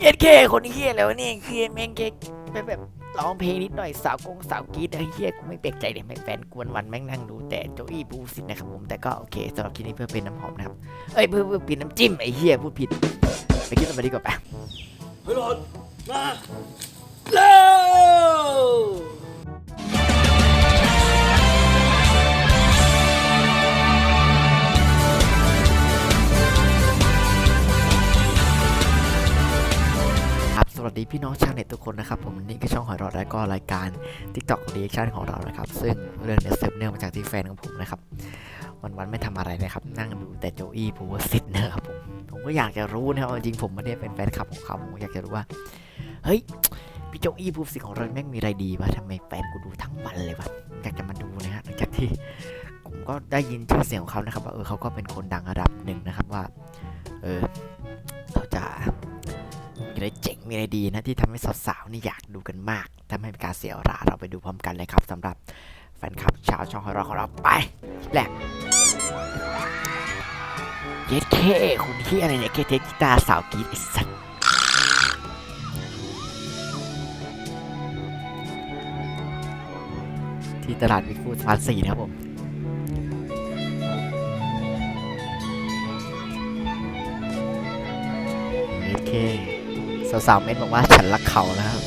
เย็ดเคคนเฮียแล้วนี่คือแม่งเค่แบบแบบร้องเพลงนิดหน่อยสาวกงสาวกีดเฮียกูไม่แปลกใจเลยแม่งแฟนกวนวันแม่งนั่งดูแต่โจอี้บูสิตนะครับผมแต่ก็โอเคสำหรับคลิปนี้เพื่อเป็นน้ำหอมนะครับเอ้ยเพื่อเพื่อเป็นน้ำจิ้มไอ้เฮียพูดผิดไปคิดต่อไปดีกว่าปเฮ้ยหลอดมาเร็ว TikTok Reaction ของเรานะครับ ซึ่งเรื่องเนี้ยสืบเนื่องมาจากที่แฟนของผมนะครับ วันๆไม่ทำอะไรนะครับ นั่งดูแต่โจอี้พูวสิตนะครับผม ผมก็อยากจะรู้นะครับ จริงผมไม่ได้เป็นแฟนคลับของเขาผมก็อยากจะรู้ว่า เฮ้ย พี่โจอี้ภูสิทธิ์ของเราแม่งมีอะไรดีวะทำไมแฟนกูดูทั้งวันเลยวะ อยากจะมาดูนะฮะหลังจากที่ผมก็ได้ยินชื่อเสียงของเขานะครับว่าเออเขาก็เป็นคนดังระดับหนึ่งนะครับว่า เออเขาจะมีอะไรเจ๋งมีอะไรดีนะที่ทำให้สาวๆนี่อยากดูกันมาก ทำให้เป็นการเสียเวลาเราไปดูพร้อมกันเลยครับสำหรับแฟนคลับชาวช่องของเราของเราไปแหลกเย็ดเคคุณที่อะไรเนี่ยเคเทกีตาสาวกีดไอ้สัสที่ตลาดวิกูสะพานสี่นะครับผมโอเคสาวๆเม้นบอกว่าฉันรักเขานะครับ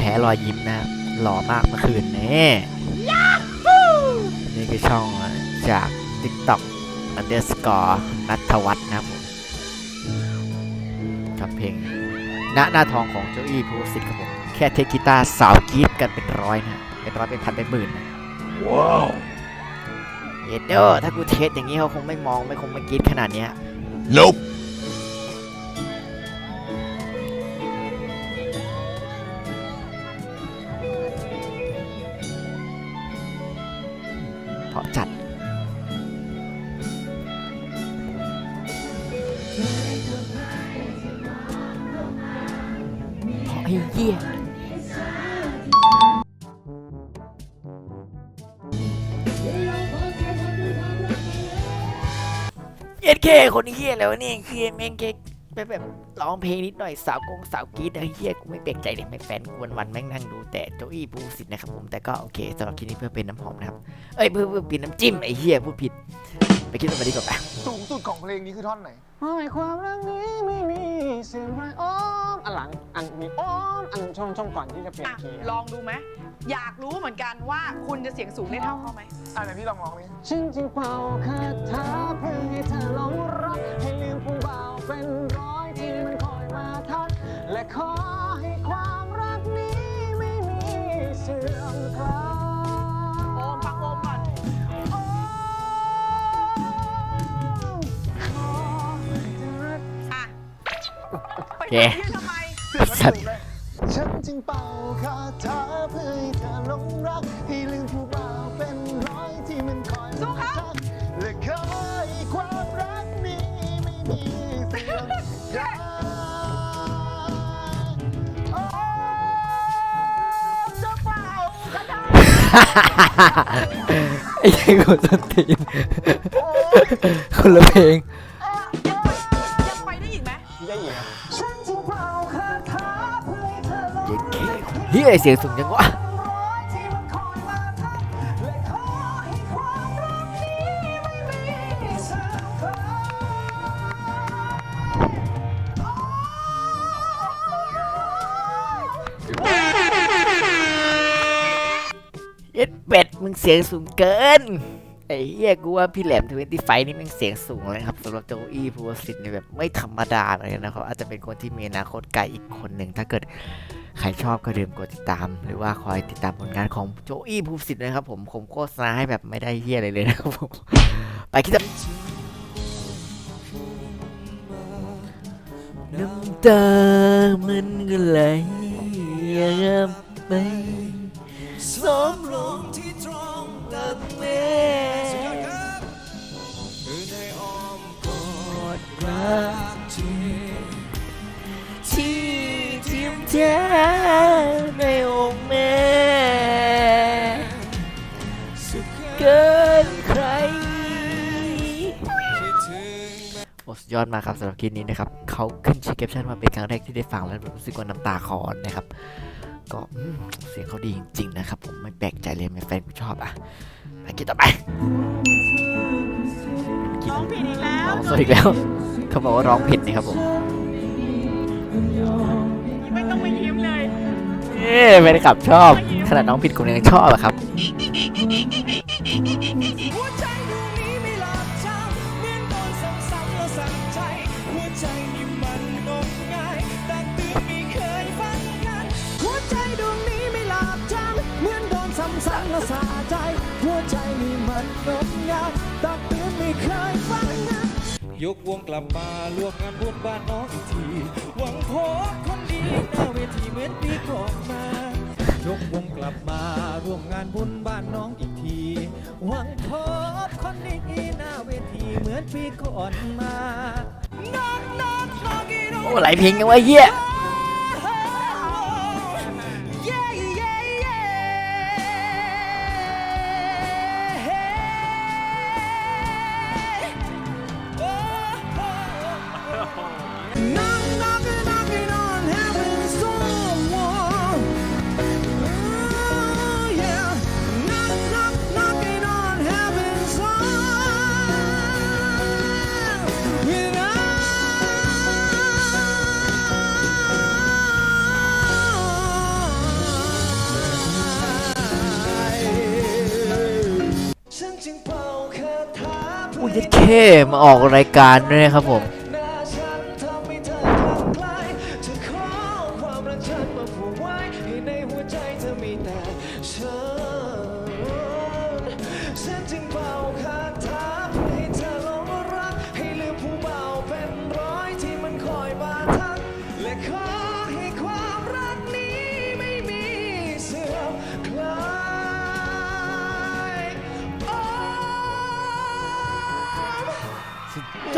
แพ้รอยยิ้มนะครับหล่อมากเมื่อคืนนี่นี่คือช่องจาก TikTok underscore นัทวัฒน์นะครับผมกับเพลงณหน้าทองของโจอี้ภูสิทธิ์ครับผมแค่เทคกีตาร์สาวกรีดกันเป็นร้อยนะ เป็นร้อยเป็นพันเป็นหมื่นนะว้าวเอ็ดเดอถ้ากูเทสอย่างนี้เขาคงไม่มองไม่คงไม่กรีดขนาดเนี้ย nope อ้เหี้ยเย็ดเคคนเฮียแล้วนี่คือแม่งแค่แบบแบบร้องเพลงนิดหน่อยสาวกงสาวกรีดไอ้เฮียกูไม่แปลกใจเลยแม่งแฟนกวนวันแม่งนั่งดูแต่โจอี้บูสิตนะครับผมแต่ก็โอเคสำหรับคลิปนี้เพื่อเป็นน้ำหอมนะครับ เอ้ยเพื่อเพื่อเป็นน้ำจิ้มไอ้เฮียพูดผิด ไปคิดต่อไปดีกว่าปะสูงสุดของเพลงนี้คือท่อนไหนไม่ความรักนี้ไม่มีเสียงไรอ้อมอันหลังอันมีอ้อมอันช่วงช่วงก่อนที่จะเปลี่ยนอะคีย์ลองดูไหมอยากรู้เหมือนกันว่าคุณจะเสียงสูงได้เท่าเขาไหมอะไหนพี่ลองร้องนี่ฉันจึงเป่าคาถาเพื่อให้เธอหลงรักให้ลืมผู้บ่าวเป็นร้อยที่มันคอยมาทักและขอให้ความรักนี้ไม่มีเสื่อมคลาย เคยืนทำไมเสียงมันสูงเลยฉันจึงเป่าคาถาเพื่อให้เธอหลงรัก ให้ลืมผู้บ่าวเป็นร้อยที่มันคอยสู้มาเขาทักและขอให้ความรักนี้ไม่มีเสื่อมคลายโอ้จะเป่าคาถาไอ้เหี้ยกูสนตีนคนละเพลงยัง เป่าคาถาเพื่อให้ยเคเฮียไอเสียงสูงจังวะร้อยที่มันคอยมาทักและขอให้ความรักนี้ไม่มีเสื่อมคลายเย็ดเป็ดมึงเสียงสูงเกิน ไอ้เหี้ยกูว่าพี่แหลมทเวนตี้ไฟนี่มันเสียงสูงเลยครับสำหรับโจอี้ภูวสิทธิ์เนี่ยแบบไม่ธรรมดาเลยนะครับ อาจจะเป็นคนที่มีอนาคตไกลอีกคนหนึ่งถ้าเกิดใครชอบก็เดิมกดติดตาม หรือว่าคอยติดตามผลงานของโจอี้ภูวสิทธิ์นะครับผมผมโฆษณาให้แบบไม่ได้เหี้ยอะไรเลยนะครับผมไปคิดจะน้ำตามันก็ไหลอยากไปสมลงที่ตรงกับแม่ ที่ทียมแท้ในองค์แม่สุดเกินใครโอ้สุดยอดมากครับสำหรับคลิปนี้นะครับเขาขึ้นชื่อแคปชั่นมาเป็นครั้งแรกที่ได้ฟังแล้วแบบรู้สึกว่าน้ำตาคลอนะครับ ก็เสียงเขาดีจริง ๆ นะครับ ผมไม่แปลกใจเลยแฟนกูชอบอะไปคลิปต่อไปคลิปร้องผิดอีกแล้วร้องสดอีกแล้ว เขาบอกว่าร้องผิดนะครับผมไม่ต้องมายิ้มเลยเอ๊แฟนคลับชอบ ขนาดน้องผิดผมยังชอบอะครับหัวใจดวงนี้ไม่หลับจำเหมือนโดนซ้ำๆแล้วสั่นใจหัวใจนี่มันงมงายแต่ตื่นไม่เคยฟัง ยกวงกลับมาร่วมงานบุญบ้านน้องอีกที หวังพบคนดีหน้าเวทีเหมือนปีก่อนมายกวงกลับมาร่วมงานบุญบ้านน้องอีกที หวังพบคนดีหน้าเวทีเหมือนปีก่อนมาน้องน้องน้องอีโอ้ไหลเพลงยังวะเฮีย ยัดเข้มาออกรายการด้วยนะครับผม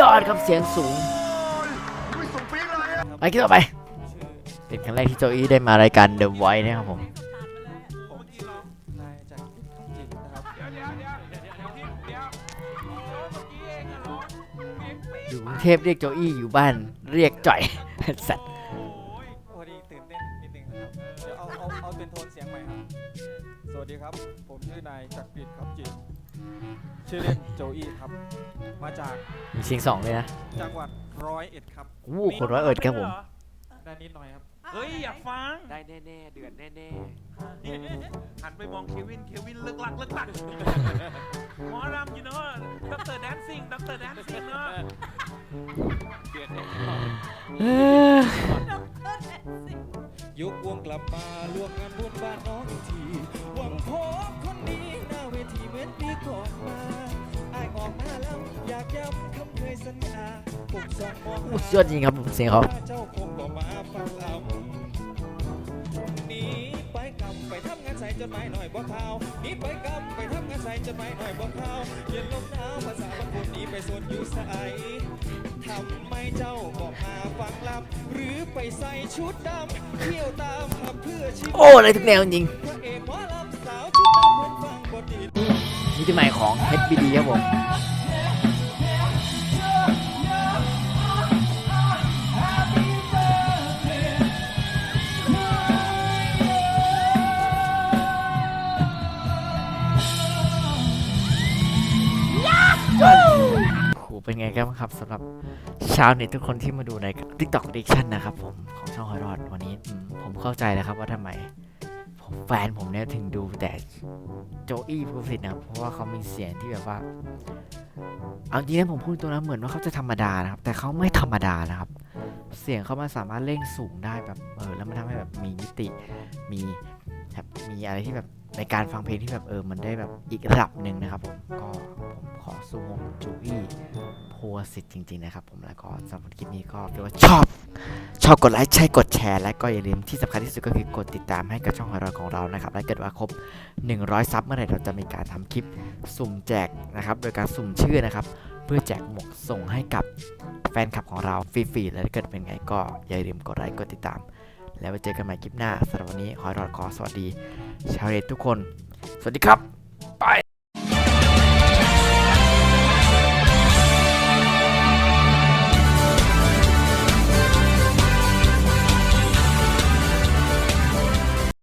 ยอดครับเสียงสูงไปคลิปต่อไป เป็นครั้งแรกที่โจอี้ได้มารายการ The Voice นะครับผมอยู่กรุงเทพเรียกโจอี้อยู่บ้านเรียกจ่อยสัตว์พอดีตื่นเต้นนิดนึงนะครับเดี๋ยวเอาเอาเอาเป็นโทนเสียงใหม่ครับ สวัสดีครับ ผมชื่อนายจักริดครับจิต ชื่อเล่นโจอี้ครับ มาจากมีเสียงสองเลยนะจังหวัดร้อยเอ็ดครับอู้คนร้อยเอิดครับผม ได้นิดหน่อยครับ เฮ้ย อยากฟัง ได้แน่ๆ เดือดแน่หันไปมองเควิน เควินเลิกลักเลิกลักหมอรำอยู่เนาะด็อกเตอร์แดนซิ่งด็อกเตอร์แดนซิ่งเนาะๆ เดือดแน่นอนเอ้อยกวงกลับมาร่วมงานบุญบ้านน้องอีกที หวังพบคนดีหน้าเวทีเหมือนปีก่อนมา อายออกมาแล้วอยากย้ำคำเคยสัญญาปลุกสองมองอู้สุดยอดจริงครับผมเสียงเขา เจ้าคงบอกมาฟังลำหนีไปกำไปทำงานใส่จดหมายหน่อยบ่ข่าวหนีไปกำไปทำงานใส่จดหมายหน่อยบ่ข่าวเย็นลมหนาวภาษาบางคนหนีไปสวนอยู่ใสทำไมเจ้าบอกมาฟังลำหรือไปใส่ชุดดำเที่ยวตามผับเพื่อชีวิตโอ้อะไรทุกแนวจริง พระเอกหมอลำ มือนฟังบทดีนี่ที่ใหม่ของ HBD ครับผมโอ้โหเป็นไงกันครับสำหรับชาวเน็ตทุกคนที่มาดูใน TikTok Reaction นะครับผม ของช่องหอยรอดวันนี้ ผมเข้าใจแล้วครับว่าทำไม แฟนผมเนี่ยถึงดูแต่โจอี้พูสิตนะเพราะว่าเขามีเสียงที่แบบว่า เอาจริงนะผมพูดตัวนั้นเหมือนว่าเขาจะธรรมดานะครับ แต่เขาไม่ธรรมดานะครับ เสียงเขามันสามารถเร่งสูงได้แบบเออแล้วมันทำให้แบบมีมิติมีแบบมีอะไรที่แบบ ในการฟังเพลงที่แบบเออมันได้แบบอีกระดับหนึ่งนะครับผมก็ผมขอสู้วงจูอี้โพสิตจริงๆนะครับผมแล้วก็สำหรับคลิปนี้ก็เรียกว่าชอบ ชอบกดไลค์ใช่กดแชร์ และก็อย่าลืมที่สำคัญที่สุดก็คือกดติดตามให้กับช่องของเราของเรานะครับและเกิดว่าครบ 100 ซับเมื่อไหร่เราจะมีการทำคลิปสุ่มแจกนะครับโดยการสุ่มชื่อนะครับเพื่อแจกหมวกส่งให้กับแฟนคลับของเราฟรีๆและถ้าเกิดเป็นไงก็อย่าลืมกดไลค์กดติดตาม แล้วไปเจอกันใหม่คลิปหน้าสำหรับวันนี้ขอรอดขอสวัสดี ชาวเน็ตทุกคน สวัสดีครับ